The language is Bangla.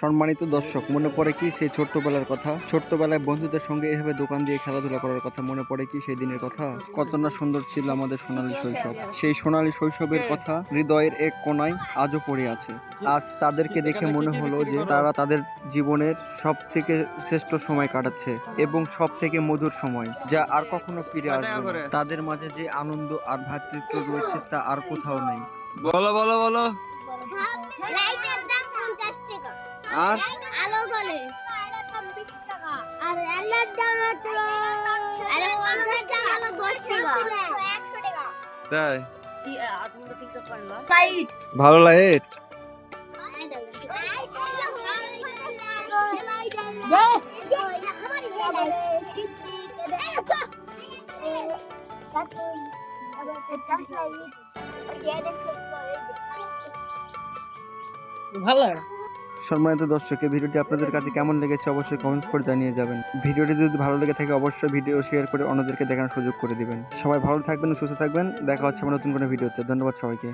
সম্মানিত দর্শক, মনে পড়ে কি সেই ছোট্টবেলার কথা? ছোট্টবেলায় বন্ধুদের সঙ্গে এভাবে দোকান দিয়ে খেলাধুলা করার কথা মনে পড়ে কি সেই দিনের কথা? কত না সুন্দর ছিল আমাদের সোনালী শৈশব। সেই সোনালী শৈশবের কথা হৃদয়ের এক কোনায় আজও পড়ে আছে। আজ তাদেরকে দেখে মনে হলো যে তারা তাদের জীবনের সব থেকে শ্রেষ্ঠ সময় কাটাচ্ছে এবং সব থেকে মধুর সময়, যা আর কখনো ফিরে আসবে তাদের মাঝে যে আনন্দ আর ভ্রাতৃত্ব রয়েছে তা আর কোথাও নেই। বলো বলো বলো। আর? আলো জ্বলে আর আলোর দাম মাত্র আলো পঞ্চাশ টাকা আলো দশ টাকা। একশো টাকা। তাই? ভালো লাইট ভালো সম্মানিত দর্শক, এই ভিডিওটি আপনাদের কাছে কেমন লেগেছে অবশ্যই কমেন্টস করে জানিয়ে যাবেন। ভিডিওটি যদি ভালো লেগে থাকে অবশ্যই ভিডিও শেয়ার করে অন্যদেরকে দেখানোর সুযোগ করে দিবেন। সবাই ভালো থাকবেন, সুস্থ থাকবেন। দেখা হচ্ছে আমার নতুন কোনো ভিডিওতে। ধন্যবাদ সবাইকে।